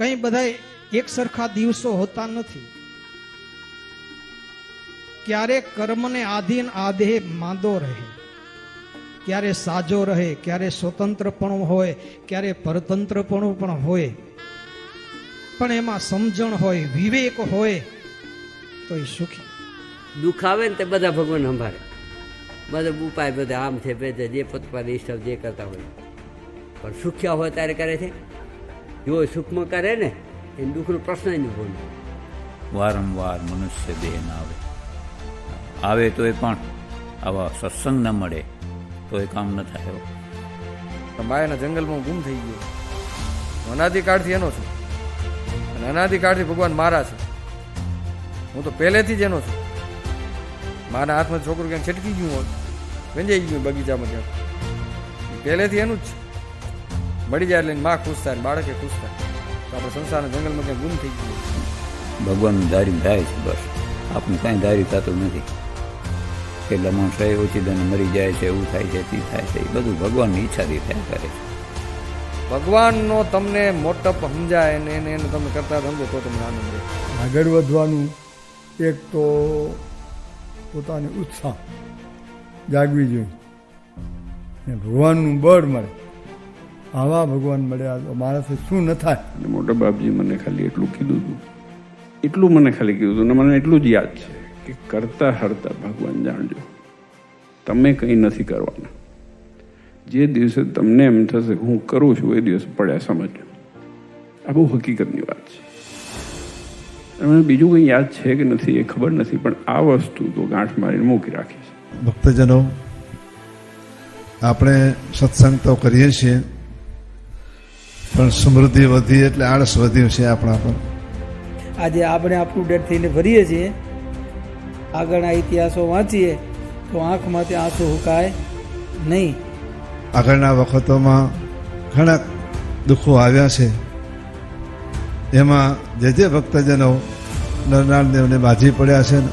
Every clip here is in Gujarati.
કંઈ બધાય એક સરખા દિવસો હોતા નથી. ક્યારે કર્મને આધીન આધે માંદો રહે, ક્યારે સાજો રહે, ક્યારે સ્વતંત્રપણું હોય, ક્યારે પરતંત્રપણું પણ હોય. પણ એમાં સમજણ હોય, વિવેક હોય, તો એ સુખી. દુઃખ આવે ને તે બધા ભગવાન સંભાળે. બધા ઉપાય બધા આમ છે, બે જે પોતપાની ઈષ્ટ, જે કરતા હોય. પણ સુખ્યા હોય ત્યારે કરે છે? જો સુખમાં કરે ને એ દુઃખનો પ્રશ્ન નહીં બોલે વારંવાર મનુષ્ય દેહ ના આવે. આવે તો એ પણ આવા સત્સંગ ન મળે તો એ કામ ન થાય એવું. માયાના જંગલમાં હું ગુમ થઈ ગયો. હું અનાદિકાળથી એનો છું. અને અનાદિકાળથી ભગવાન મારા છે. હું તો પહેલેથી જ એનો છું. મારા હાથમાં છોકરું ક્યાંક છટકી ગયું હોત વેંજાઈ ગયું બગીચામાં ક્યાંક. પહેલેથી એનું જ છે. મળી જાય એટલે એની માં ખુશ થાય ને બાળકે ખુશ થાય. તો આપણે સંસારના જંગલમાં ક્યાંય ગુમ થઈ ગયું. ભગવાનનું ધારી થાય છે બસ. આપણે કાંઈ ધારી થતું નથી. કેટલા માણસો એ ઓછી દને મરી જાય છે એવું થાય છે તે થાય છે એ બધું ભગવાનની ઈચ્છાથી થયા કરે છે. ભગવાનનો તમને મોટપ સમજાય ને એને એને તમે કરતા સમજો તો તમને આનંદ રહે. આગળ વધવાનું એક તો પોતાની ઉત્સાહ જાગવી જોઈએ. ને ભગવાનનું બળ મળે. આવા ભગવાન મળ્યા તો મારાથી શું ન થાય? મોટા બાપજી મને ખાલી એટલું કીધું હતું. એટલું મને ખાલી કીધું હતું અને મને એટલું જ યાદ છે કે કરતા હરતા ભગવાન જાણજો. તમે કંઈ નથી કરવાના. જે દિવસે તમને એમ થશે હું કરું છું એ દિવસે પડ્યા સમજો. આ બહુ હકીકતની વાત છે. મને બીજું કંઈ યાદ છે કે નથી એ ખબર નથી પણ આ વસ્તુ તો ગાંઠ મારીને મૂકી રાખી છે. ભક્તજનો આપણે સત્સંગ તો કરીએ છીએ પણ સમૃદ્ધિ વધી એટલે આળસ વધ્યું છે આપણા પર. આજે આપણે આપણું ડેટ થઈને ભરીએ છીએ. આગળના ઇતિહાસો વાંચીએ તો આંખમાંથી આંસુ હુકાય નહીં. આગળના વખતોમાં ઘણા દુઃખો આવ્યા છે. એમાં જે જે ભક્તજનો નરનાળદેવને બાજી પડ્યા છે ને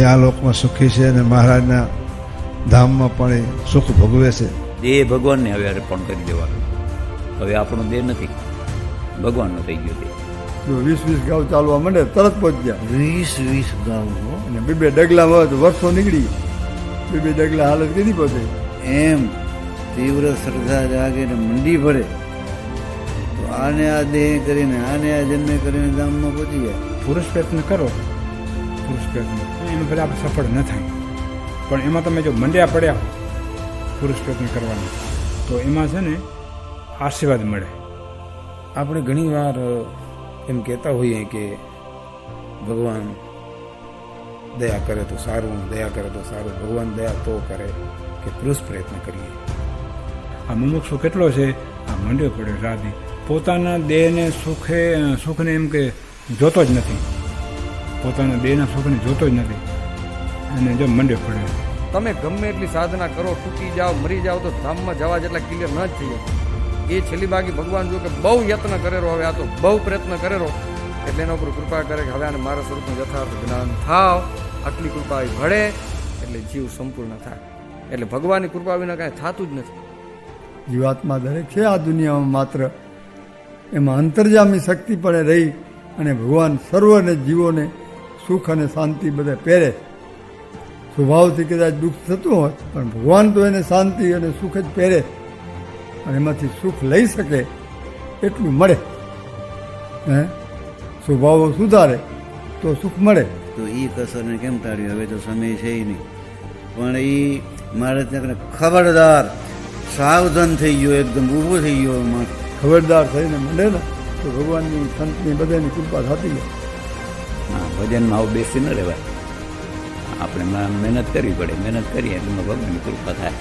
એ આ લોકમાં સુખી છે અને મહારાજના ધામમાં પણ એ સુખ ભોગવે છે. એ ભગવાનને હવે અર્પણ કરી દેવાનું. હવે આપણો દેહ નથી. ભગવાનનો થઈ ગયો તે વીસ વીસ ગાવ ચાલવા માંડે તરત પહોંચ્યા. વીસ વીસ ગામ અને બે બે ડગલા હોય તો વર્ષો નીકળી. બે બે ડગલા હાલત કીધી પહોંચે? એમ તીવ્ર શ્રદ્ધા જાગે ને મંડી ભરે. તો આને આ દેહ કરીને આને આ જન્મે કરીને ગામમાં પહોંચી જાય. પુરુષ પ્રયત્ન કરો. પુરુષ પ્રયત્ન. એનું ભલે આપણે સફળ ન થાય. પણ એમાં તમે જો મંડ્યા પડ્યા હો પુરુષ પ્રયત્ન કરવાનો. તો એમાં છે ને આશીર્વાદ મળે. આપણે ઘણીવાર એમ કહેતા હોઈએ કે ભગવાન દયા કરે તો સારું, દયા કરે તો સારું, ભગવાન દયા તો કરે કે પુરુષ પ્રયત્ન કરીએ. આ મુમુક્ષુ કેટલો છે? આ મંડ્યો પડ્યો રાધી પોતાના દેહને સુખે સુખને એમ કે જોતો જ નથી. પોતાના દેહના સુખને જોતો જ નથી. અને જો મંડ્યો પડ્યો તમે ગમે એટલી સાધના કરો તૂટી જાઓ, મરી જાઓ, તો ધામમાં જવા જેટલા ક્લિયર ન જ થઈ જાય એ છેલ્લી બાકી ભગવાન જો કે બહુ યત્ન કરેલો, હવે આ તો બહુ પ્રયત્ન કરેલો, એટલે એના ઉપર કૃપા કરે કે હવે આને મારા સ્વરૂપનું યથાર્થ જ્ઞાન થાવ. આટલી કૃપા એ ભળે, એટલે જીવ સંપૂર્ણ થાય. એટલે ભગવાનની કૃપા વિના કાંઈ થતું જ નથી. જીવાત્મા દરેક છે આ દુનિયામાં માત્ર. એમાં અંતર્જામી શક્તિ પણ રહી અને ભગવાન સર્વને જીવોને સુખ અને શાંતિ બધે પહેરે સ્વભાવથી કદાચ દુઃખ થતું હોય, પણ ભગવાન તો એને શાંતિ અને સુખ જ પહેરે અને એમાંથી સુખ લઈ શકે એટલું મળે. હે? સ્વભાવો સુધારે તો સુખ મળે. તો એ કસરને કેમ ટાળ્યું? હવે તો સમય છે નહીં. પણ એ મારે ત્યાં ખબરદાર સાવધાન થઈ ગયો એકદમ ઊભો થઈ ગયો એમાં. ખબરદાર થઈને મળે ને તો ભગવાનની સંતની બધાની કૃપા થતી જાય. હા ભજનમાં આવું બેસી ન રહેવાય. આપણે મહેનત કરવી પડે. મહેનત કરીએ એટલે ભગવાનની કૃપા થાય.